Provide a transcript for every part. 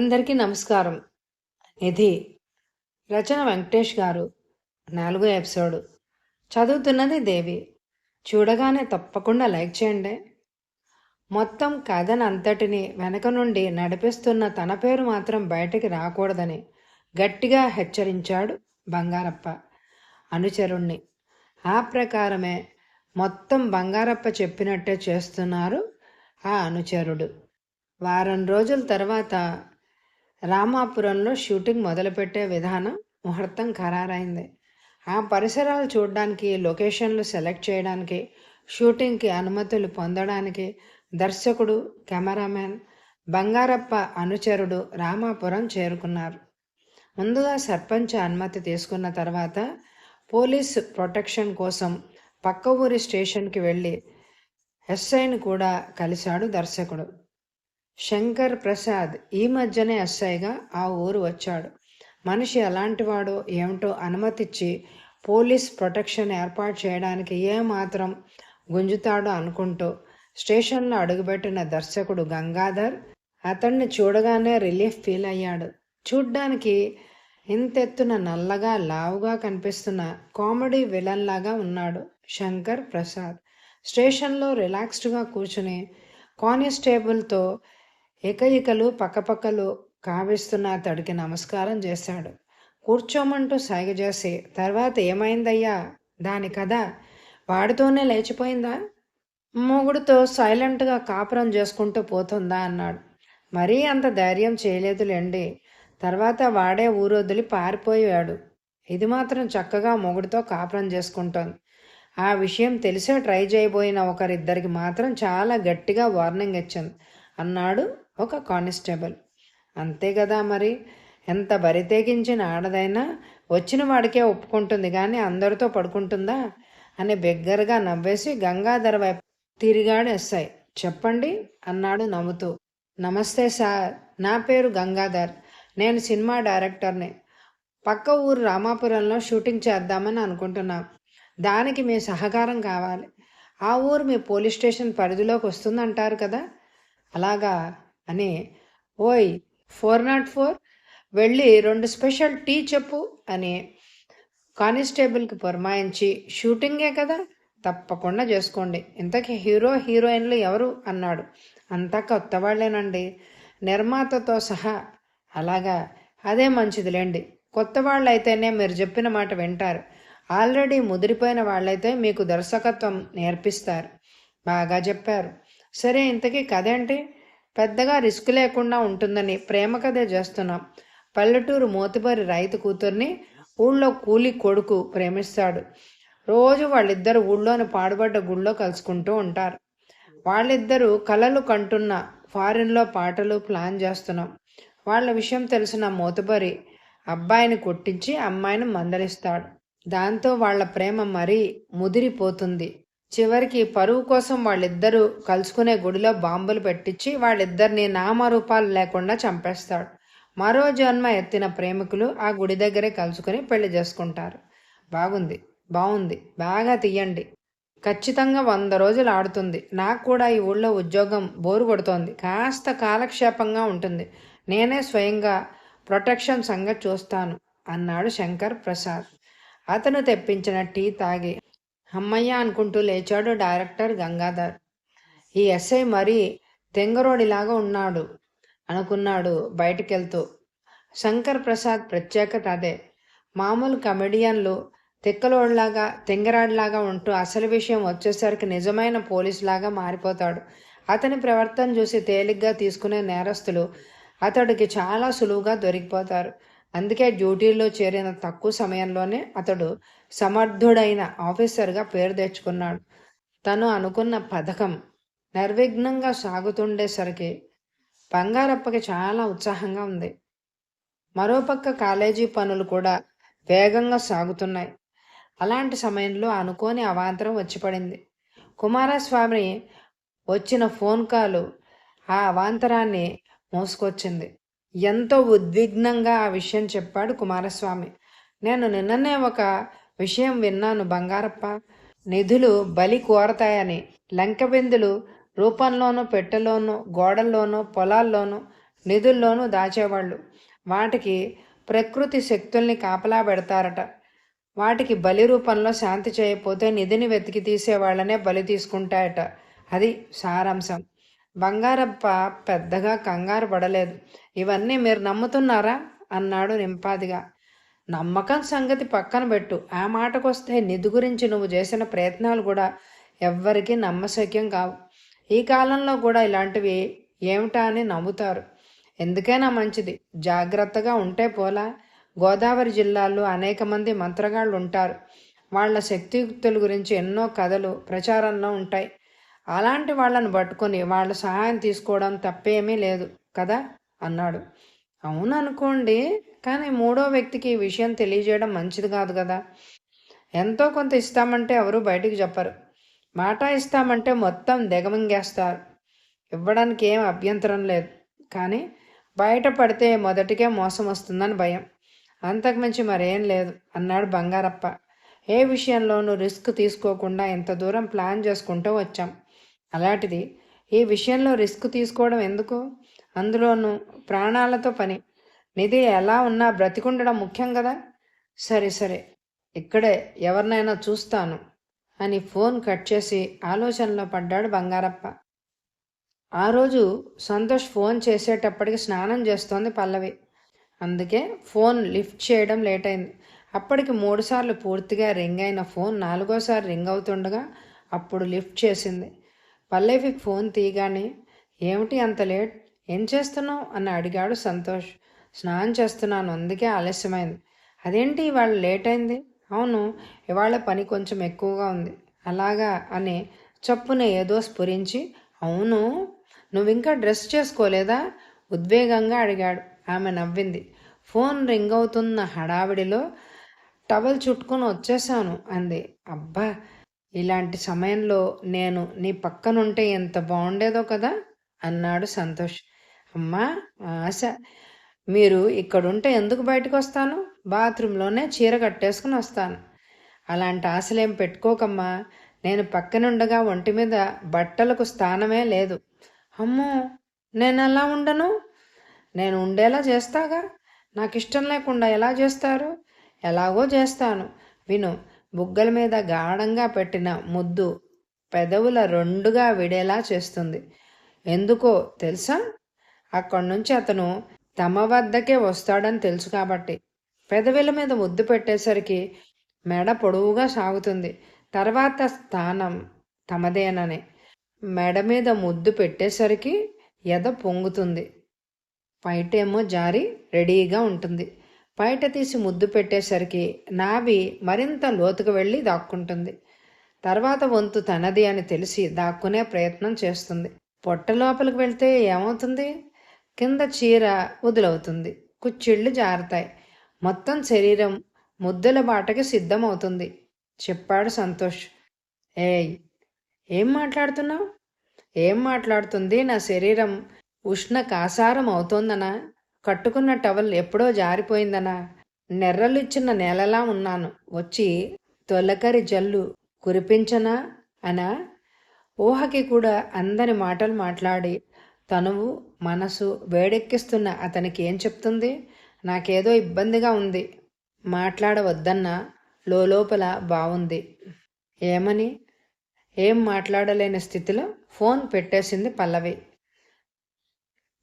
అందరికీ నమస్కారం. ఇది రచన వెంకటేష్ గారు నాలుగో ఎపిసోడ్. చదువుతున్నది దేవి. చూడగానే తప్పకుండా లైక్ చేయండి. మొత్తం కథను అంతటిని వెనక నుండి నడిపిస్తున్న తన పేరు మాత్రం బయటకి రాకూడదని గట్టిగా హెచ్చరించాడు బంగారప్ప అనుచరుణ్ణి. ఆ ప్రకారమే మొత్తం బంగారప్ప చెప్పినట్టే చేస్తున్నారు ఆ అనుచరుడు. వారం రోజుల తర్వాత రామాపురంలో షూటింగ్ మొదలుపెట్టే విధానం ముహూర్తం ఖరారైంది. ఆ పరిసరాలు చూడడానికి లొకేషన్లు సెలెక్ట్ చేయడానికి షూటింగ్కి అనుమతులు పొందడానికి దర్శకుడు కెమెరామెన్ బంగారప్ప అనుచరుడు రామాపురం చేరుకున్నారు. ముందుగా సర్పంచ్ అనుమతి తీసుకున్న తర్వాత పోలీస్ ప్రొటెక్షన్ కోసం పక్క ఊరి స్టేషన్కి వెళ్ళి ఎస్ఐని కూడా కలిశాడు దర్శకుడు. శంకర్ ప్రసాద్ ఈ మధ్యనే ఎస్ఐగా ఆ ఊరు వచ్చాడు. మనిషి ఎలాంటివాడో ఏమిటో అనుమతిచ్చి పోలీస్ ప్రొటెక్షన్ ఏర్పాటు చేయడానికి ఏమాత్రం గుంజుతాడో అనుకుంటూ స్టేషన్లో అడుగుపెట్టిన దర్శకుడు గంగాధర్ అతన్ని చూడగానే రిలీఫ్ ఫీల్ అయ్యాడు. చూడ్డానికి ఇంతెత్తున నల్లగా లావుగా కనిపిస్తున్న కామెడీ విలన్ లాగా ఉన్నాడు శంకర్ ప్రసాద్. స్టేషన్లో రిలాక్స్డ్గా కూర్చుని కానిస్టేబుల్తో ఏకయికలు పక్కపక్కలు కావిస్తున్న అతడికి నమస్కారం చేశాడు కూర్చోమంటూ సైగ చేసి తర్వాత ఏమైందయ్యా? దాని కథ వాడితోనే లేచిపోయిందా? మొగుడుతో సైలెంట్గా కాపురం చేసుకుంటూ పోతుందా అన్నాడు. మరీ అంత ధైర్యం చేయలేదులేండి తర్వాత వాడే ఊరొదిలి పారిపోయాడు. ఇది మాత్రం చక్కగా మొగుడితో కాపురం చేసుకుంటోంది. ఆ విషయం తెలిసే ట్రై చేయబోయిన ఒకరిద్దరికి మాత్రం చాలా గట్టిగా వార్నింగ్ ఇచ్చింది. అన్నాడు ఒక కానిస్టేబుల్. అంతే కదా మరి? ఎంత బరితెగించిన ఆడదైనా వచ్చిన వాడికే ఒప్పుకుంటుంది కానీ అందరితో పడుకుంటుందా? అని బిగ్గరగా నవ్వేసి గంగాధర వైపు తిరిగాడు ఎస్ఐ. చెప్పండి అన్నాడు నవ్వుతూ. నమస్తే సార్ నా పేరు గంగాధర్. నేను సినిమా డైరెక్టర్ని. పక్క ఊరు రామాపురంలో షూటింగ్ చేద్దామని అనుకుంటున్నాం. దానికి మీ సహకారం కావాలి. ఆ ఊరు మీ పోలీస్ స్టేషన్ పరిధిలోకి వస్తుందంటారు కదా? అలాగా? అని ఓయ్ ఫోర్ నాట్ ఫోర్? వెళ్ళి రెండు స్పెషల్ టీ చెప్పు అని కానిస్టేబుల్కి పురమాయించి షూటింగే కదా తప్పకుండా చేసుకోండి. ఇంతకీ హీరో హీరోయిన్లు ఎవరు? అన్నాడు. అంతా కొత్త వాళ్ళేనండి. నిర్మాతతో సహా అలాగా అదే మంచిదిలేండి. కొత్త వాళ్ళైతేనే మీరు చెప్పిన మాట వింటారు. ఆల్రెడీ ముదిరిపోయిన వాళ్ళైతే మీకు దర్శకత్వం నేర్పిస్తారు. బాగా చెప్పారు. సరే ఇంతకీ కథ ఏంటి పెద్దగా రిస్క్ లేకుండా ఉంటుందని ప్రేమ కథే చేస్తున్నాం. పల్లెటూరు మోతిబరి రైతు కూతుర్ని ఊళ్ళో కూలి కొడుకు ప్రేమిస్తాడు. రోజు వాళ్ళిద్దరు ఊళ్ళోని పాడుబడ్డ గుళ్ళో కలుసుకుంటూ ఉంటారు. వాళ్ళిద్దరూ కలలు కంటున్న ఫారిన్లో పాటలు ప్లాన్ చేస్తున్నాం. వాళ్ళ విషయం తెలిసిన మోతుబరి అబ్బాయిని కొట్టించి అమ్మాయిని మందలిస్తాడు. దాంతో వాళ్ళ ప్రేమ మరీ ముదిరిపోతుంది. చివరికి పరువు కోసం వాళ్ళిద్దరూ కలుసుకునే గుడిలో బాంబులు పెట్టించి వాళ్ళిద్దరిని నామరూపాలు లేకుండా చంపేస్తాడు. మరో జన్మ ఎత్తిన ప్రేమికులు ఆ గుడి దగ్గరే కలుసుకుని పెళ్ళి చేసుకుంటారు. బాగుంది బాగుంది బాగా తీయండి. ఖచ్చితంగా వంద రోజులు ఆడుతుంది. నాకు కూడా ఈ ఊళ్ళో ఉద్యోగం బోరు కొడుతోంది. కాస్త కాలక్షేపంగా ఉంటుంది. నేనే స్వయంగా ప్రొటెక్షన్ సంగతి చూస్తాను అన్నాడు శంకర్ ప్రసాద్. అతను తెప్పించిన టీ తాగి అమ్మయ్య అనుకుంటూ లేచాడు డైరెక్టర్ గంగాధర్. ఈ ఎస్ఐ మరీ తెంగరోడిలాగా ఉన్నాడు అనుకున్నాడు బయటికెళ్తూ. శంకర్ ప్రసాద్ ప్రత్యేకత అదే. మామూలు కమెడియన్లు తిక్కలోడ్లాగా తెంగరాడిలాగా ఉంటూ అసలు విషయం వచ్చేసరికి నిజమైన పోలీసులాగా మారిపోతాడు. అతని ప్రవర్తన చూసి తేలిగ్గా తీసుకునే నేరస్తులు అతడికి చాలా సులువుగా దొరికిపోతారు. అందుకే డ్యూటీలో చేరిన తక్కువ సమయంలోనే అతడు సమర్థుడైన ఆఫీసర్గా పేరు తెచ్చుకున్నాడు. తను అనుకున్న పథకం నిర్విఘ్నంగా సాగుతుండేసరికి బంగారప్పకి చాలా ఉత్సాహంగా ఉంది. మరోపక్క కాలేజీ పనులు కూడా వేగంగా సాగుతున్నాయి. అలాంటి సమయంలో అనుకోని అవాంతరం వచ్చి పడింది కుమారస్వామి వచ్చిన ఫోన్ కాలు ఆ అవాంతరాన్ని మోసుకొచ్చింది. ఎంతో ఉద్విగ్నంగా ఆ విషయం చెప్పాడు కుమారస్వామి. నేను నిన్ననే ఒక విషయం విన్నాను బంగారప్ప. నిధులు బలి కోరతాయని. లంకబిందులు రూపంలోనూ పెట్టెలోనూ గోడల్లోనూ పొలాల్లోనూ నిధుల్లోనూ దాచేవాళ్ళు. వాటికి ప్రకృతి శక్తుల్ని కాపలా పెడతారట. వాటికి బలి రూపంలో శాంతి చేయకపోతే నిధిని వెతికి తీసేవాళ్ళనే బలి తీసుకుంటాయట. అది సారాంశం. బంగారప్ప పెద్దగా కంగారు పడలేదు. ఇవన్నీ మీరు నమ్ముతున్నారా? అన్నాడు నింపాదిగా. నమ్మకం సంగతి పక్కన పెట్టు. ఆ మాటకొస్తే నిధి గురించి నువ్వు చేసిన ప్రయత్నాలు కూడా ఎవ్వరికీ నమ్మశక్యం కావు. ఈ కాలంలో కూడా ఇలాంటివి ఏమిటా అని నమ్ముతారు. ఎందుకైనా మంచిది. జాగ్రత్తగా ఉంటే పోలా. గోదావరి జిల్లాలో అనేక మంది మంత్రగాళ్ళు ఉంటారు వాళ్ళ శక్తియుక్తుల గురించి ఎన్నో కథలు ప్రచారంలో ఉంటాయి. అలాంటి వాళ్ళని పట్టుకొని వాళ్ళ సహాయం తీసుకోవడం తప్పేమీ లేదు కదా అన్నాడు. అవును అనుకోండి కానీ మూడో వ్యక్తికి ఈ విషయం తెలియజేయడం మంచిది కాదు కదా. ఎంతో కొంత ఇస్తామంటే ఎవరు బయటికి చెప్పరు. మాట ఇస్తామంటే మొత్తం దిగమింగేస్తారు. ఇవ్వడానికి ఏం అభ్యంతరం లేదు. కానీ బయట పడితే మొదటికే మోసం వస్తుందని భయం. అంతకుమించి మరేం లేదు అన్నాడు బంగారప్ప. ఏ విషయంలోనూ రిస్క్ తీసుకోకుండా ఇంత దూరం ప్లాన్ చేసుకుంటూ వచ్చాం. అలాంటిది ఈ విషయంలో రిస్క్ తీసుకోవడం ఎందుకు? అందులోనూ ప్రాణాలతో పని. నిధి ఎలా ఉన్నా బ్రతికుండడం ముఖ్యం కదా? సరే సరే. ఇక్కడే ఎవరినైనా చూస్తాను అని ఫోన్ కట్ చేసి ఆలోచనలో పడ్డాడు బంగారప్ప. ఆ రోజు సంతోష్ ఫోన్ చేసేటప్పటికి స్నానం చేస్తోంది పల్లవి. అందుకే ఫోన్ లిఫ్ట్ చేయడం లేట్ అయింది. అప్పటికి మూడుసార్లు పూర్తిగా రింగ్ అయిన ఫోన్ నాలుగోసారి రింగ్ అవుతుండగా అప్పుడు లిఫ్ట్ చేసింది. పల్లవికి ఫోన్ తీయగానే ఏమిటి అంత లేట్? ఏం చేస్తున్నావు? అని అడిగాడు సంతోష్. స్నానం చేస్తున్నాను అందుకే ఆలస్యమైంది. అదేంటి ఇవాళ లేట్ అయింది? అవును ఇవాళ పని కొంచెం ఎక్కువగా ఉంది. అలాగా? అని చప్పున ఏదో స్ఫురించి అవును నువ్వింకా డ్రెస్ చేసుకోలేదా? ఉద్వేగంగా అడిగాడు. ఆమె నవ్వింది. ఫోన్ రింగ్ అవుతున్న హడావిడిలో టవల్ చుట్టుకొని వచ్చేసాను అంది. అబ్బా ఇలాంటి సమయంలో నేను నీ పక్కనుంటే ఎంత బాగుండేదో కదా అన్నాడు సంతోష్. అమ్మా ఆశ. మీరు ఇక్కడుంటే ఎందుకు బయటకు వస్తాను బాత్రూంలోనే చీర కట్టేసుకుని వస్తాను. అలాంటి ఆశలేం పెట్టుకోకమ్మా. నేను పక్కనుండగా ఒంటి మీద బట్టలకు స్థానమే లేదు. అమ్మో నేను ఎలా ఉండను? నేను ఉండేలా చేస్తాగా? నాకు ఇష్టం లేకుండా ఎలా చేస్తారు? ఎలాగో చేస్తాను. విను బుగ్గల మీద గాఢంగా పెట్టిన ముద్దు పెదవుల రెండుగా విడేలా చేస్తుంది. ఎందుకో తెలుసా? అక్కడి నుంచి అతను తమ వద్దకే వస్తాడని తెలుసు కాబట్టి. పెదవుల మీద ముద్దు పెట్టేసరికి మెడ పొడవుగా సాగుతుంది. తర్వాత స్థానం తమదేనని మెడ మీద ముద్దు పెట్టేసరికి ఎద పొంగుతుంది. పైటేమో జారి రెడీగా ఉంటుంది. బయట తీసి ముద్దు పెట్టేసరికి నావి మరింత లోతుకు వెళ్ళి దాక్కుంటుంది. తర్వాత వంతు తనది అని తెలిసి దాక్కునే ప్రయత్నం చేస్తుంది. పొట్ట లోపలికి వెళ్తే ఏమవుతుంది? కింద చీర వదులవుతుంది. కుచ్చిళ్ళు జారుతాయి. మొత్తం శరీరం ముద్దుల బాటకి సిద్ధమవుతుంది. చెప్పాడు సంతోష్. ఏయ్ ఏం మాట్లాడుతున్నావు? ఏం మాట్లాడుతుంది? నా శరీరం ఉష్ణ కాసారం అవుతోందనా కట్టుకున్న టవల్ ఎప్పుడో జారిపోయిందనా? నెర్రలు ఇచ్చిన నేలలా ఉన్నాను. వచ్చి తొలకరి జల్లు కురిపించనా? అనా? ఊహకి కూడా అందని మాటలు మాట్లాడి తనువు మనసు వేడెక్కిస్తున్న అతనికి ఏం చెప్తుంది? నాకేదో ఇబ్బందిగా ఉంది. మాట్లాడవద్దన్నా. లోపల బాగుంది ఏమని? ఏం మాట్లాడలేని స్థితిలో ఫోన్ పెట్టేసింది పల్లవి.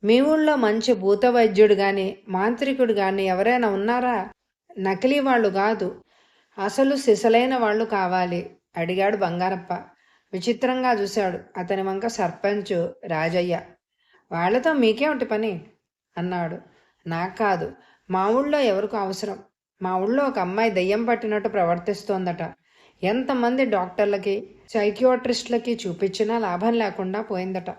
మీ ఊళ్ళో మంచి భూత వైద్యుడు కానీ మాంత్రికుడు కానీ ఎవరైనా ఉన్నారా? నకిలీ వాళ్ళు కాదు. అసలు సిసలైన వాళ్ళు కావాలి అడిగాడు బంగారప్ప. విచిత్రంగా చూశాడు అతని వంక సర్పంచ్ రాజయ్య. వాళ్ళతో మీకేమిటి పని అన్నాడు. నాకు కాదు మా ఊళ్ళో ఎవరికి అవసరం. మా ఊళ్ళో ఒక అమ్మాయి దయ్యం పట్టినట్టు ప్రవర్తిస్తోందట. ఎంతమంది డాక్టర్లకి సైకియోట్రిస్టులకి చూపించినా లాభం లేకుండా పోయిందట.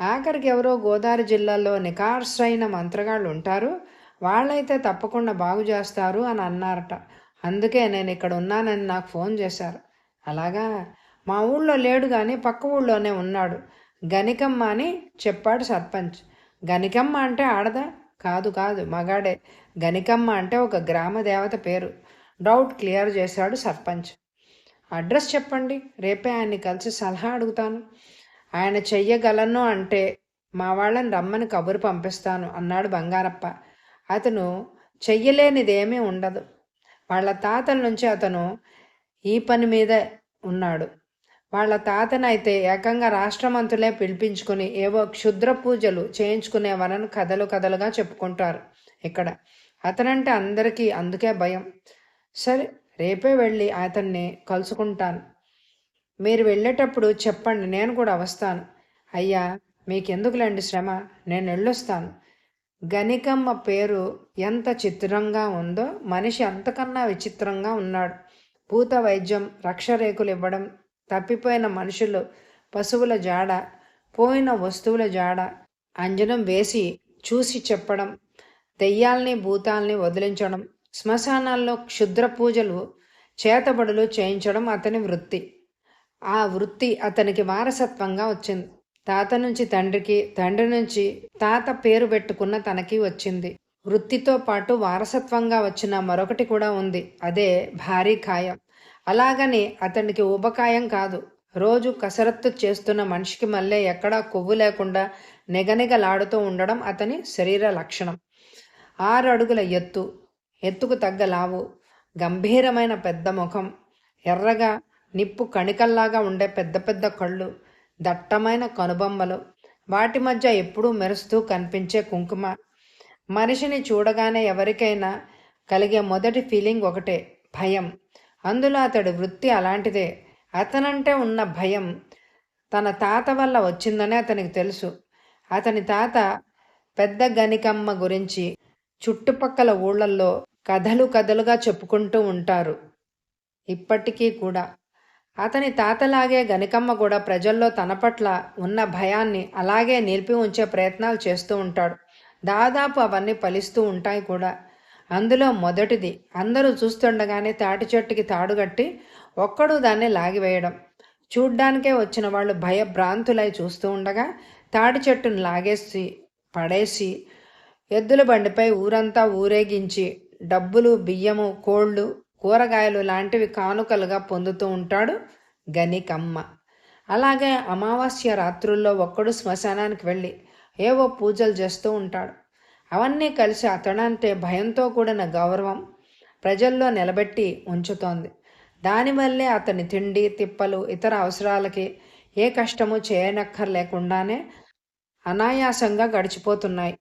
ఆఖరికి ఎవరో గోదావరి జిల్లాలో నికార్సైన మంత్రగాళ్ళు ఉంటారు వాళ్ళైతే తప్పకుండా బాగు చేస్తారు అని అన్నారట. అందుకే నేను ఇక్కడ ఉన్నానని నాకు ఫోన్ చేశారు. అలాగా? మా ఊళ్ళో లేడు కానీ పక్క ఊళ్ళోనే ఉన్నాడు. గనికమ్మ అని చెప్పాడు సర్పంచ్. గనికమ్మ అంటే ఆడదా? కాదు కాదు మగాడే. గనికమ్మ అంటే ఒక గ్రామ దేవత పేరు. డౌట్ క్లియర్ చేశాడు సర్పంచ్. అడ్రస్ చెప్పండి. రేపే ఆయన్ని కలిసి సలహా అడుగుతాను. ఆయన చెయ్యగలను అంటే మా వాళ్ళని రమ్మని కబురు పంపిస్తాను అన్నాడు బంగారప్ప. అతను చెయ్యలేనిదేమీ ఉండదు. వాళ్ళ తాతల నుంచి అతను ఈ పని మీద ఉన్నాడు. వాళ్ళ తాతనైతే ఏకంగా రాష్ట్రమంతులే పిలిపించుకుని ఏవో క్షుద్ర పూజలు చేయించుకునేవారని కథలు కథలుగా చెప్పుకుంటారు ఇక్కడ. అతనంటే అందరికీ అందుకే భయం. సరే రేపే వెళ్ళి అతన్ని కలుసుకుంటాను. మీరు వెళ్ళేటప్పుడు చెప్పండి నేను కూడా వస్తాను. అయ్యా మీకెందుకులేండి శ్రమ? నేను వెళ్ళొస్తాను. గనికమ్మ పేరు ఎంత చిత్రంగా ఉందో మనిషి అంతకన్నా విచిత్రంగా ఉన్నాడు. భూత వైద్యం రక్షరేకులు ఇవ్వడం తప్పిపోయిన మనుషులు పశువుల జాడ పోయిన వస్తువుల జాడ అంజనం వేసి చూసి చెప్పడం దెయ్యాల్ని భూతాల్ని వదిలించడం శ్మశానాల్లో క్షుద్ర పూజలు చేతబడులు చేయించడం అతని వృత్తి. ఆ వృత్తి అతనికి వారసత్వంగా వచ్చింది. తాత నుంచి తండ్రికి తండ్రి నుంచి తాత పేరు పెట్టుకున్న తనకి వచ్చింది. వృత్తితో పాటు వారసత్వంగా వచ్చిన మరొకటి కూడా ఉంది. అదే భారీ ఖాయం. అలాగని అతనికి ఊబకాయం కాదు. రోజు కసరత్తు చేస్తున్న మనిషికి మళ్ళీ ఎక్కడా కొవ్వు లేకుండా నిగనిగలాడుతూ ఉండడం అతని శరీర లక్షణం. ఆరు అడుగుల ఎత్తు ఎత్తుకు తగ్గ లావు గంభీరమైన పెద్ద ముఖం ఎర్రగా నిప్పు కణికల్లాగా ఉండే పెద్ద పెద్ద కళ్ళు దట్టమైన కనుబొమ్మలు వాటి మధ్య ఎప్పుడూ మెరుస్తూ కనిపించే కుంకుమ. మనిషిని చూడగానే ఎవరికైనా కలిగే మొదటి ఫీలింగ్ ఒకటే భయం. అందులో అతడి వృత్తి అలాంటిదే. అతనంటే ఉన్న భయం తన తాత వల్ల వచ్చిందని అతనికి తెలుసు. అతని తాత పెద్ద గనికమ్మ గురించి చుట్టుపక్కల ఊళ్ళల్లో కథలు కథలుగా చెప్పుకుంటూ ఉంటారు. ఇప్పటికీ కూడా అతని తాతలాగే గనికమ్మ కూడా ప్రజల్లో తన పట్ల ఉన్న భయాన్ని అలాగే నిలిపి ఉంచే ప్రయత్నాలు చేస్తూ ఉంటాడు. దాదాపు అవన్నీ ఫలిస్తూ ఉంటాయి కూడా. అందులో మొదటిది అందరూ చూస్తుండగానే తాటి చెట్టుకి తాడుగట్టి ఒక్కడు దాన్ని లాగివేయడం. చూడ్డానికే వచ్చిన వాళ్ళు భయభ్రాంతులై చూస్తూ ఉండగా తాటి చెట్టును లాగేసి పడేసి ఎద్దుల బండిపై ఊరంతా ఊరేగించి డబ్బులు బియ్యము కోళ్ళు కూరగాయలు లాంటివి కానుకలుగా పొందుతూ ఉంటాడు గనికమ్మ. అలాగే అమావాస్య రాత్రుల్లో ఒక్కడు శ్మశానానికి వెళ్ళి ఏవో పూజలు చేస్తూ ఉంటాడు. అవన్నీ కలిసి అతడంటే భయంతో కూడిన గౌరవం ప్రజల్లో నిలబెట్టి ఉంచుతోంది. దానివల్లే అతని తిండి తిప్పలు ఇతర అవసరాలకి ఏ కష్టము చేయనక్కర్లేకుండానే అనాయాసంగా గడిచిపోతున్నాయి.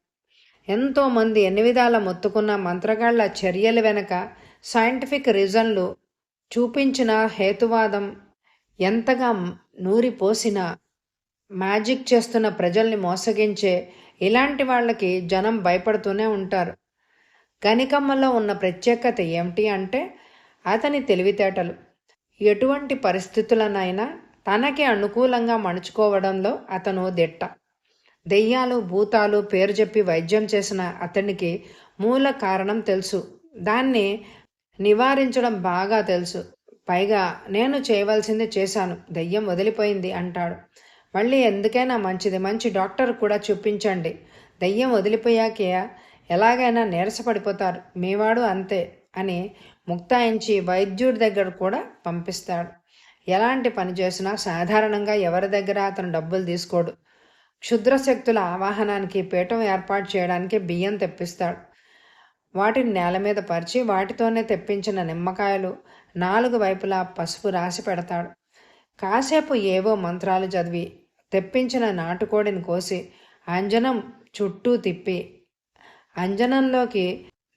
ఎంతోమంది ఎన్ని విధాల మొత్తుకున్న మంత్రగాళ్ళ చర్యల వెనక సైంటిఫిక్ రీజన్లు చూపించిన హేతువాదం ఎంతగా నూరిపోసినా మ్యాజిక్ చేస్తున్న ప్రజల్ని మోసగించే ఇలాంటి వాళ్ళకి జనం భయపడుతూనే ఉంటారు. గనికమ్మలో ఉన్న ప్రత్యేకత ఏమిటి అంటే అతని తెలివితేటలు. ఎటువంటి పరిస్థితులనైనా తనకి అనుకూలంగా మణుచుకోవడంలో అతను దిట్ట. దెయ్యాలు భూతాలు పేరు చెప్పి వైద్యం చేసిన అతనికి మూల కారణం తెలుసు. దాన్ని నివారించడం బాగా తెలుసు. పైగా నేను చేయవలసింది చేశాను. దెయ్యం వదిలిపోయింది అంటాడు. మళ్ళీ ఎందుకైనా మంచిది. మంచి డాక్టర్ కూడా చూపించండి. దయ్యం వదిలిపోయాక ఎలాగైనా నీరసపడిపోతారు. మీవాడు అంతే అని ముక్తాయించి వైద్యుడి దగ్గర కూడా పంపిస్తాడు. ఎలాంటి పని చేసినా సాధారణంగా ఎవరి దగ్గర అతను డబ్బులు తీసుకోడు. క్షుద్రశక్తుల ఆవాహనానికి పీఠం ఏర్పాటు చేయడానికి బియ్యం తెప్పిస్తాడు. వాటిని నేల మీద పరిచి వాటితోనే తెప్పించిన నిమ్మకాయలు నాలుగు వైపులా పసుపు రాసి పెడతాడు. కాసేపు ఏవో మంత్రాలు చదివి తెప్పించిన నాటుకోడిని కోసి అంజనం చుట్టూ తిప్పి అంజనంలోకి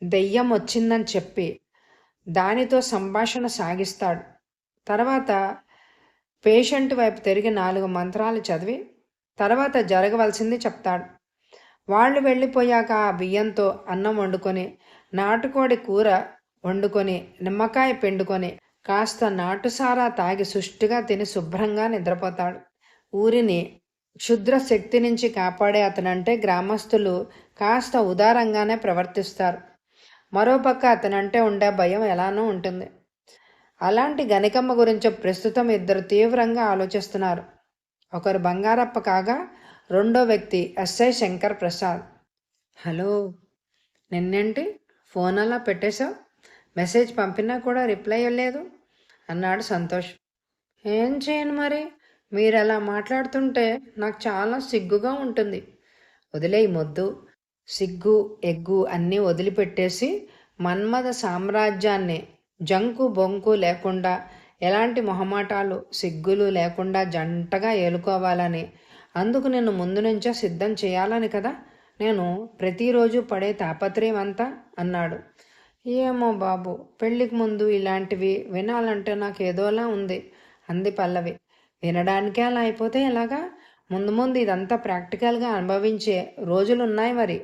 దెయ్యం వచ్చిందని చెప్పి దానితో సంభాషణ సాగిస్తాడు. తర్వాత పేషెంట్ వైపు తిరిగి నాలుగు మంత్రాలు చదివి తర్వాత జరగవలసింది చెప్తాడు. వాళ్ళు వెళ్ళిపోయాక ఆ బియ్యంతో అన్నం వండుకొని నాటుకోడి కూర వండుకొని నిమ్మకాయ పిండుకొని కాస్త నాటుసారా తాగి సుష్టిగా తిని శుభ్రంగా నిద్రపోతాడు. ఊరిని క్షుద్ర శక్తి నుంచి కాపాడే అతనంటే గ్రామస్తులు కాస్త ఉదారంగానే ప్రవర్తిస్తారు. మరోపక్క అతనంటే ఉండే భయం ఎలానో ఉంటుంది. అలాంటి గనికమ్మ గురించి ప్రస్తుతం ఇద్దరు తీవ్రంగా ఆలోచిస్తున్నారు. ఒకరు బంగారప్ప కాగా రెండో వ్యక్తి ఎస్ఐ శంకర్ ప్రసాద్. హలో నిన్నేంటి? ఫోన్ అలా పెట్టేశావు? మెసేజ్ పంపినా కూడా రిప్లై ఇవ్వలేదు. అన్నాడు సంతోష్. ఏం చేయను మరి? మీరు అలా మాట్లాడుతుంటే నాకు చాలా సిగ్గుగా ఉంటుంది. వదిలేయి మొద్దు. సిగ్గు ఎగ్గు అన్నీ వదిలిపెట్టేసి మన్మథ సామ్రాజ్యాన్ని జంకు బొంకు లేకుండా ఎలాంటి మొహమాటాలు సిగ్గులు లేకుండా జంటగా ఏలుకోవాలని అందుకు నేను ముందు నుంచే సిద్ధం చేయాలని కదా నేను ప్రతిరోజు పడే తాపత్రయం అంతా అన్నాడు. ఏమో బాబు పెళ్ళికి ముందు ఇలాంటివి వినాలంటే నాకు ఏదోలా ఉంది అంది పల్లవి. వినడానికే అలా అయిపోతే ఎలాగా? ముందు ముందు ఇదంతా ప్రాక్టికల్గా అనుభవించే రోజులు ఉన్నాయి మరి.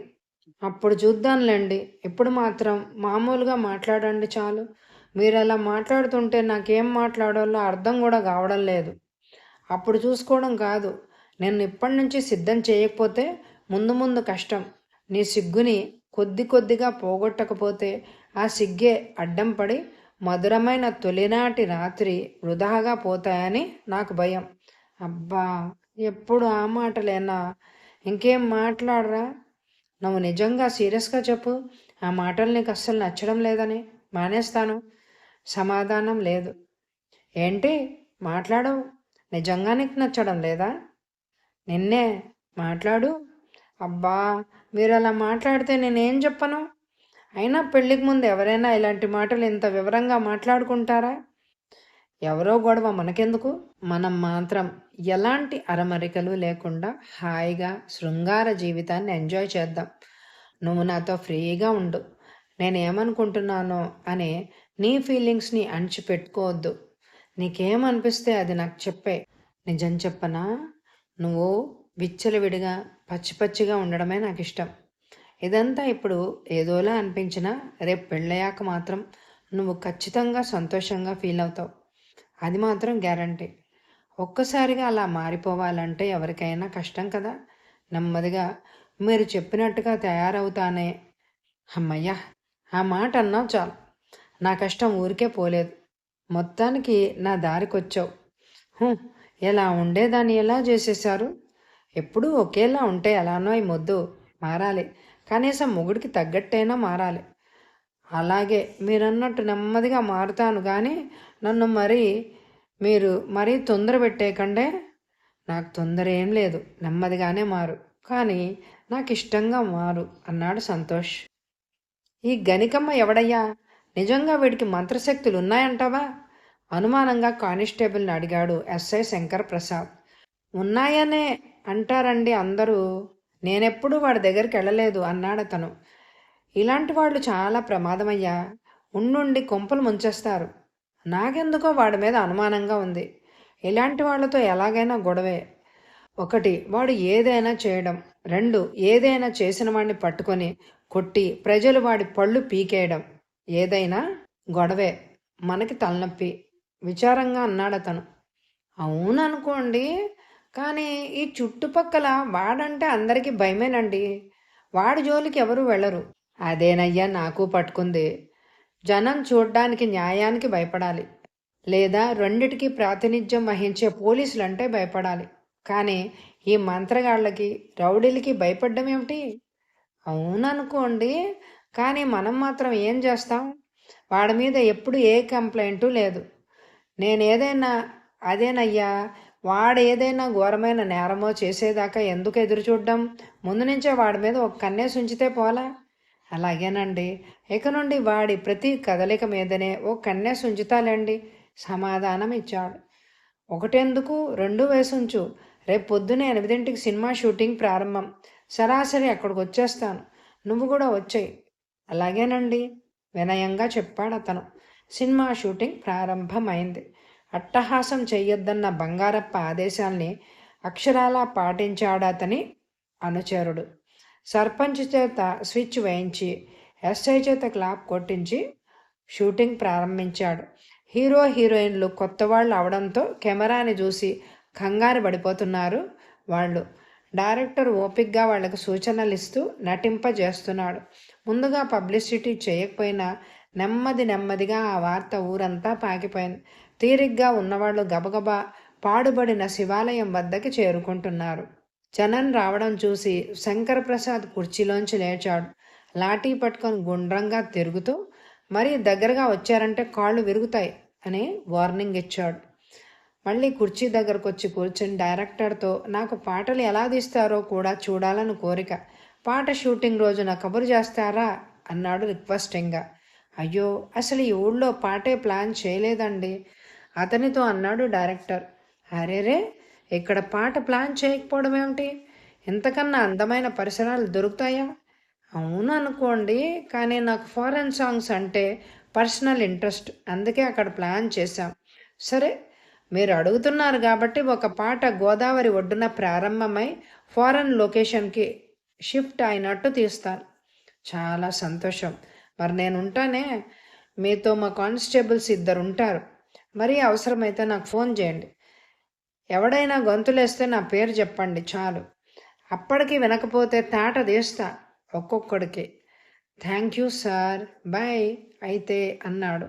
అప్పుడు చూద్దాంలేండి ఇప్పుడు మాత్రం మామూలుగా మాట్లాడండి చాలు. మీరు అలా మాట్లాడుతుంటే నాకేం మాట్లాడాలో అర్థం కూడా కావడం లేదు. అప్పుడు చూసుకోవడం కాదు నేను ఇప్పటి నుంచి సిద్ధం చేయకపోతే ముందు ముందు కష్టం. నీ సిగ్గుని కొద్ది కొద్దిగా పోగొట్టకపోతే ఆ సిగ్గే అడ్డం పడి మధురమైన తొలినాటి రాత్రి వృధాగా పోతాయని నాకు భయం. అబ్బా ఎప్పుడు ఆ మాటలేనా? ఇంకేం మాట్లాడరా? నువ్వు నిజంగా సీరియస్గా చెప్పు. ఆ మాటలు నీకు అస్సలు నచ్చడం లేదని మానేస్తాను. సమాధానం లేదు. ఏంటి? మాట్లాడవు. నిజంగా నీకు నచ్చడం లేదా? నిన్నే మాట్లాడు. అబ్బా మీరు అలా మాట్లాడితే నేనేం చెప్పను? అయినా పెళ్ళికి ముందు ఎవరైనా ఇలాంటి మాటలు ఇంత వివరంగా మాట్లాడుకుంటారా? ఎవరో గొడవ మనకెందుకు? మనం మాత్రం ఎలాంటి అరమరికలు లేకుండా హాయిగా శృంగార జీవితాన్ని ఎంజాయ్ చేద్దాం. నువ్వు నాతో ఫ్రీగా ఉండు. నేనేమనుకుంటున్నానో అనే నీ ఫీలింగ్స్ని అణిచిపెట్టుకోవద్దు. నీకేమనిపిస్తే అది నాకు చెప్పే. నిజం చెప్పనా? నువ్వు విచ్చలవిడిగా పచ్చి పచ్చిగా ఉండడమే నాకు ఇష్టం ఇదంతా ఇప్పుడు ఏదోలా అనిపించినా రేపు పెళ్ళయ్యాక మాత్రం నువ్వు ఖచ్చితంగా సంతోషంగా ఫీల్ అవుతావు. అది మాత్రం గ్యారంటీ. ఒక్కసారిగా అలా మారిపోవాలంటే ఎవరికైనా కష్టం కదా. నెమ్మదిగా మీరు చెప్పినట్టుగా తయారవుతానే. అమ్మయ్యా ఆ మాట అన్నావు చాలు. నా కష్టం ఊరికే పోలేదు. మొత్తానికి నా దారికొచ్చావు. ఎలా ఉండేదాన్ని ఎలా చేసేశారు? ఎప్పుడూ ఒకేలా ఉంటే ఎలానో ఈ మొద్దు మారాలి. కనీసం మొగుడికి తగ్గట్టైనా మారాలి. అలాగే మీరన్నట్టు నెమ్మదిగా మారుతాను కానీ నన్ను మరీ మీరు మరీ తొందర పెట్టేయకండే నాకు తొందర ఏం లేదు. నెమ్మదిగానే మారు. కానీ నాకు ఇష్టంగా మారు అన్నాడు సంతోష్. ఈ గనికమ్మ ఎవడయ్యా? నిజంగా వీడికి మంత్రశక్తులు ఉన్నాయంటావా? అనుమానంగా కానిస్టేబుల్ని అడిగాడు ఎస్ఐ శంకర్ ప్రసాద్. ఉన్నాయనే అంటారండి అందరూ నేనెప్పుడు వాడి దగ్గరికి వెళ్ళలేదు అన్నాడు అతను. ఇలాంటి వాళ్ళు చాలా ప్రమాదమయ్యా. ఉండుండి కొంపలు ముంచేస్తారు. నాకెందుకో వాడి మీద అనుమానంగా ఉంది. ఇలాంటి వాళ్ళతో ఎలాగైనా గొడవే. ఒకటి వాడు ఏదైనా చేయడం. రెండు ఏదైనా చేసిన వాడిని పట్టుకొని కొట్టి ప్రజలు వాడి పళ్ళు పీకేయడం. ఏదైనా గొడవే. మనకి తలనొప్పి. విచారంగా అన్నాడు అతను. అవుననుకోండి కానీ ఈ చుట్టుపక్కల వాడంటే అందరికీ భయమేనండి. వాడి జోలికి ఎవరు వెళ్ళరు. అదేనయ్యా నాకు పట్టుకుంది. జనం చూడ్డానికి న్యాయానికి భయపడాలి. లేదా రెండిటికి ప్రాతినిధ్యం వహించే పోలీసులంటే భయపడాలి. కానీ ఈ మంత్రగాళ్ళకి రౌడీలకి భయపడ్డం ఏమిటి? అవుననుకోండి. కానీ మనం మాత్రం ఏం చేస్తాం? వాడి మీద ఎప్పుడు ఏ కంప్లైంటు లేదు. నేనేదైనా అదేనయ్యా వాడు ఏదైనా ఘోరమైన నేరమో చేసేదాకా ఎందుకు ఎదురు చూడడం? ముందు నుంచే వాడి మీద ఒక కన్నేసి ఉంచితే పోలా? అలాగేనండి. ఇక నుండి వాడి ప్రతి కదలిక మీదనే ఓ కన్నేసి ఉంచుతాలేండి. సమాధానం ఇచ్చాడు. ఒకటెందుకు? రెండు వేసుంచు. రేపు పొద్దున ఎనిమిదింటికి సినిమా షూటింగ్ ప్రారంభం. సరాసరి అక్కడికి వచ్చేస్తాను. నువ్వు కూడా వచ్చాయి. అలాగేనండి. వినయంగా చెప్పాడు అతను సినిమా షూటింగ్ ప్రారంభమైంది. అట్టహాసం చెయ్యొద్దన్న బంగారప్ప ఆదేశాల్ని అక్షరాలా పాటించాడతని అనుచరుడు. సర్పంచ్ చేత స్విచ్ వేయించి ఎస్ఐ చేత క్లాప్ కొట్టించి షూటింగ్ ప్రారంభించాడు. హీరో హీరోయిన్లు కొత్త వాళ్ళు అవడంతో కెమెరాని చూసి కంగారు పడిపోతున్నారు వాళ్ళు. డైరెక్టర్ ఓపిక్గా వాళ్ళకు సూచనలు ఇస్తూ నటింపజేస్తున్నాడు. ముందుగా పబ్లిసిటీ చేయకపోయినా నెమ్మది నెమ్మదిగా ఆ వార్త ఊరంతా పాకిపోయింది. తీరిగ్గా ఉన్నవాళ్ళు గబగబా పాడుబడిన శివాలయం వద్దకి చేరుకుంటున్నారు. జనం రావడం చూసి శంకరప్రసాద్ కుర్చీలోంచి లేచాడు. లాఠీ పట్టుకొని గుండ్రంగా తిరుగుతూ మరీ దగ్గరగా వచ్చారంటే కాళ్ళు విరుగుతాయి అని వార్నింగ్ ఇచ్చాడు. మళ్ళీ కుర్చీ దగ్గరకు వచ్చి కూర్చుని డైరెక్టర్తో నాకు పాటలు ఎలా తీస్తారో కూడా చూడాలని కోరిక. పాట షూటింగ్ రోజున కబురు చేస్తారా? అన్నాడు రిక్వెస్టింగ్గా. అయ్యో అసలు ఈ ఊళ్ళో పాటే ప్లాన్ చేయలేదండి. అతనితో అన్నాడు డైరెక్టర్. అరేరే ఇక్కడ పాట ప్లాన్ చేయకపోవడం ఏమిటి? ఇంతకన్నా అందమైన పరిసరాలు దొరుకుతాయా? అవును అనుకోండి కానీ నాకు ఫారెన్ సాంగ్స్ అంటే పర్సనల్ ఇంట్రెస్ట్. అందుకే అక్కడ ప్లాన్ చేశాం. సరే మీరు అడుగుతున్నారు కాబట్టి ఒక పాట గోదావరి ఒడ్డున ప్రారంభమై ఫారెన్ లొకేషన్కి షిఫ్ట్ అయినట్టు తీస్తాను. చాలా సంతోషం. మరి నేను ఉంటానే మీతో మా కానిస్టేబుల్స్ ఇద్దరు ఉంటారు మరీ అవసరమైతే నాకు ఫోన్ చేయండి. ఎవడైనా గొంతులేస్తే నా పేరు చెప్పండి చాలు. అప్పటికి వినకపోతే తాట తీస్తా ఒక్కొక్కడికి. థ్యాంక్ యూ సార్ బాయ్ అయితే అన్నాడు.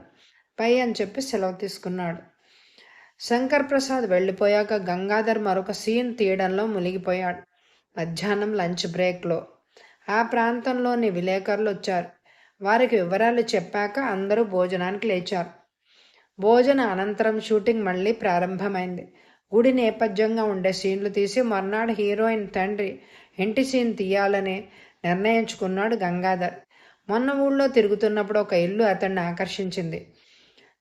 బై అని చెప్పి సెలవు తీసుకున్నాడు. శంకర్ ప్రసాద్ వెళ్ళిపోయాక గంగాధర్ మరొక సీన్ తీయడంలో మునిగిపోయాడు. మధ్యాహ్నం లంచ్ బ్రేక్లో. ఆ ప్రాంతంలోని విలేకరులు వచ్చారు వారికి వివరాలు చెప్పాక అందరూ భోజనానికి లేచారు. భోజన అనంతరం షూటింగ్ మళ్ళీ ప్రారంభమైంది. గుడి నేపథ్యంగా ఉండే సీన్లు తీసి మర్నాడు హీరోయిన్ తండ్రి ఇంటి సీన్ తీయాలని నిర్ణయించుకున్నాడు గంగాధర్. మొన్న ఊళ్ళో తిరుగుతున్నప్పుడు ఒక ఇల్లు అతన్ని ఆకర్షించింది.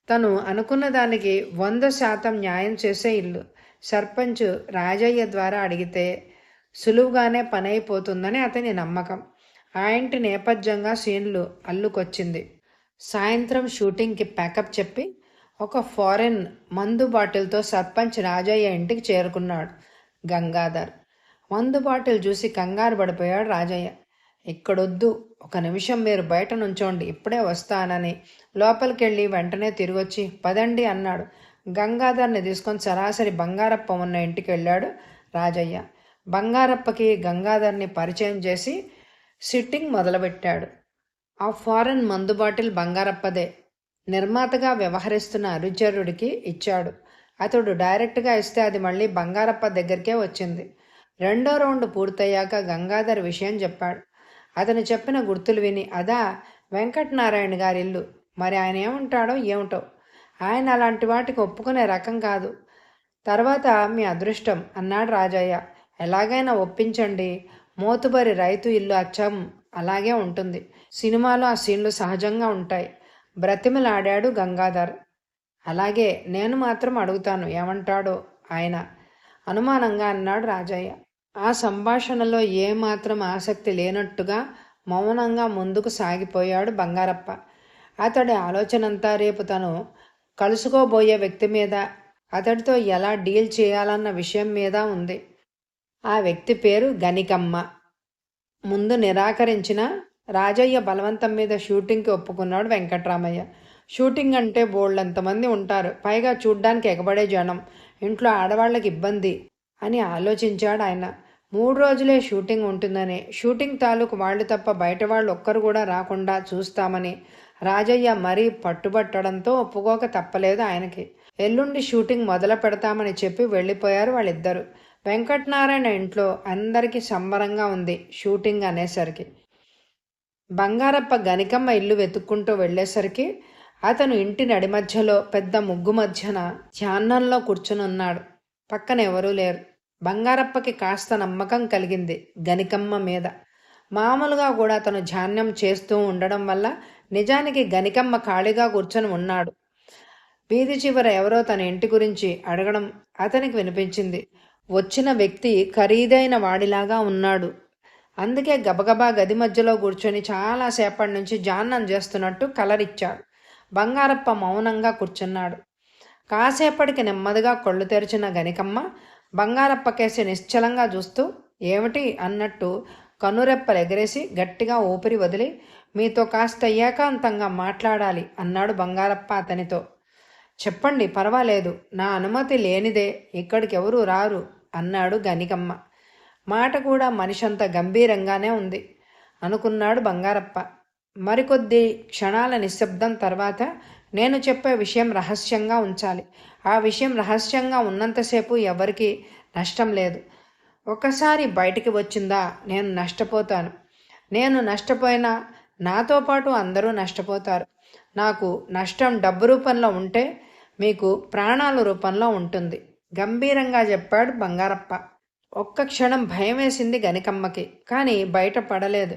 తను అనుకున్న దానికి వంద శాతం న్యాయం చేసే ఇల్లు. సర్పంచ్ రాజయ్య ద్వారా అడిగితే సులువుగానే పని అయిపోతుందని అతని నమ్మకం. ఆ ఇంటి నేపథ్యంగా సీన్లు అల్లుకొచ్చింది. సాయంత్రం షూటింగ్కి ప్యాకప్ చెప్పి ఒక ఫారెన్ మందు బాటిల్తో సర్పంచ్ రాజయ్య ఇంటికి చేరుకున్నాడు గంగాధర్. మందు బాటిల్ చూసి కంగారు పడిపోయాడు రాజయ్య. ఇక్కడొద్దు ఒక నిమిషం మీరు బయట నుంచోండి ఇప్పుడే వస్తానని. లోపలికెళ్ళి వెంటనే తిరిగొచ్చి పదండి అన్నాడు. గంగాధర్ని తీసుకొని సరాసరి బంగారప్ప ఉన్న ఇంటికి వెళ్ళాడు రాజయ్య. బంగారప్పకి గంగాధర్ని పరిచయం చేసి సిట్టింగ్ మొదలుపెట్టాడు. ఆ ఫారెన్ మందు బాటిల్ బంగారప్పదే. నిర్మాతగా వ్యవహరిస్తున్న అరుచరుడికి ఇచ్చాడు. అతడు డైరెక్ట్గా ఇస్తే అది మళ్ళీ బంగారప్ప దగ్గరికే వచ్చింది. రెండో రౌండ్ పూర్తయ్యాక గంగాధర్ విషయం చెప్పాడు. అతను చెప్పిన గుర్తులు విని అదా వెంకటనారాయణ గారి ఇల్లు. మరి ఆయన ఏమంటాడో ఏమిటో? ఆయన అలాంటి వాటికి ఒప్పుకునే రకం కాదు. తర్వాత మీ అదృష్టం అన్నాడు రాజయ్య. ఎలాగైనా ఒప్పించండి. మోతుబరి రైతు ఇల్లు అచ్చం. అలాగే ఉంటుంది. సినిమాలో ఆ సీన్లు సహజంగా ఉంటాయి. బ్రతిమలాడాడు గంగాధర్. అలాగే నేను మాత్రం అడుగుతాను ఏమంటాడో ఆయన అనుమానంగా అన్నాడు రాజయ్య. ఆ సంభాషణలో ఏమాత్రం ఆసక్తి లేనట్టుగా మౌనంగా ముందుకు సాగిపోయాడు బంగారప్ప. అతడి ఆలోచనంతా రేపు తను కలుసుకోబోయే వ్యక్తి మీద అతడితో ఎలా డీల్ చేయాలన్న విషయం మీద ఉంది. ఆ వ్యక్తి పేరు గనికమ్మ. ముందు నిరాకరించిన రాజయ్య బలవంతం మీద షూటింగ్కి ఒప్పుకున్నాడు వెంకట్రామయ్య. షూటింగ్ అంటే బోల్డంతమంది ఉంటారు. పైగా చూడ్డానికి ఎగబడే జనం. ఇంట్లో ఆడవాళ్ళకి ఇబ్బంది అని ఆలోచించాడు ఆయన. మూడు రోజులే షూటింగ్ ఉంటుందని. షూటింగ్ తాలూకు వాళ్ళు తప్ప బయట వాళ్ళు ఒక్కరు కూడా రాకుండా చూస్తామని రాజయ్య మరీ పట్టుబట్టడంతో ఒప్పుకోక తప్పలేదు ఆయనకి. ఎల్లుండి షూటింగ్ మొదలు పెడతామని చెప్పి వెళ్ళిపోయారు వాళ్ళిద్దరు. వెంకటనారాయణ ఇంట్లో అందరికీ సంబరంగా ఉంది షూటింగ్ అనేసరికి. బంగారప్ప గనికమ్మ ఇల్లు వెతుక్కుంటూ వెళ్ళేసరికి అతను ఇంటి నడి మధ్యలో పెద్ద ముగ్గు మధ్యన ధ్యానంలో కూర్చునున్నాడు. పక్కన ఎవరూ లేరు. బంగారప్పకి కాస్త నమ్మకం కలిగింది గనికమ్మ మీద. మామూలుగా కూడా అతను ధ్యానం చేస్తూ ఉండడం వల్ల నిజానికి గనికమ్మ ఖాళీగా కూర్చొని ఉన్నాడు. వీధి చివర ఎవరో తన ఇంటి గురించి అడగడం అతనికి వినిపించింది. వచ్చిన వ్యక్తి ఖరీదైన వాడిలాగా ఉన్నాడు. అందుకే గబగబా గది మధ్యలో కూర్చొని చాలాసేపటి నుంచి జాన్నం చేస్తున్నట్టు కలరిచ్చాడు. బంగారప్ప మౌనంగా కూర్చున్నాడు. కాసేపటికి నెమ్మదిగా కళ్ళు తెరిచిన గనికమ్మ బంగారప్ప కేసి నిశ్చలంగా చూస్తూ ఏమిటి? అన్నట్టు కనురెప్పలు ఎగరేసి గట్టిగా ఊపిరి వదిలి మీతో కాస్త ఏకాంతంగా మాట్లాడాలి అన్నాడు బంగారప్ప అతనితో. చెప్పండి పర్వాలేదు. నా అనుమతి లేనిదే ఇక్కడికి ఎవరూ రారు అన్నాడు గనికమ్మ. మాట కూడా మనిషంత గంభీరంగానే ఉంది. అనుకున్నాడు బంగారప్ప. మరికొద్ది క్షణాల నిశ్శబ్దం తర్వాత నేను చెప్పే విషయం రహస్యంగా ఉంచాలి. ఆ విషయం రహస్యంగా ఉన్నంతసేపు ఎవరికి నష్టం లేదు. ఒకసారి బయటికి వచ్చిందా నేను నష్టపోతాను. నేను నష్టపోయినా నాతో పాటు అందరూ నష్టపోతారు. నాకు నష్టం డబ్బు రూపంలో ఉంటే మీకు ప్రాణాల రూపంలో ఉంటుంది. గంభీరంగా చెప్పాడు బంగారప్ప. ఒక్క క్షణం భయం వేసింది గనికమ్మకి కానీ బయట పడలేదు.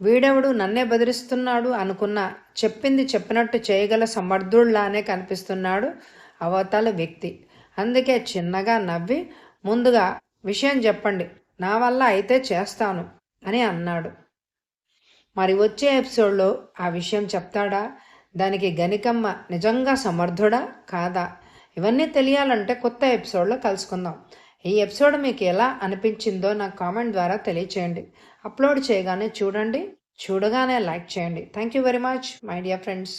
వీడెవడు నన్నే బెదిరిస్తున్నాడు అనుకున్న చెప్పింది చెప్పినట్టు చేయగల సమర్థుళ్ళానే కనిపిస్తున్నాడు అవతల వ్యక్తి. అందుకే చిన్నగా నవ్వి ముందుగా విషయం చెప్పండి నా వల్ల అయితే చేస్తాను అని అన్నాడు. మరి వచ్చే ఎపిసోడ్లో ఆ విషయం చెప్తాడా? దానికి గనికమ్మ నిజంగా సమర్థుడా? కాదా? ఇవన్నీ తెలియాలంటే కొత్త ఎపిసోడ్లో కలుసుకుందాం. ఈ ఎపిసోడ్ మీకు ఎలా అనిపించిందో నాకు కామెంట్ ద్వారా తెలియచేయండి. అప్లోడ్ చేయగానే చూడండి చూడగానే లైక్ చేయండి. Thank you very much my dear friends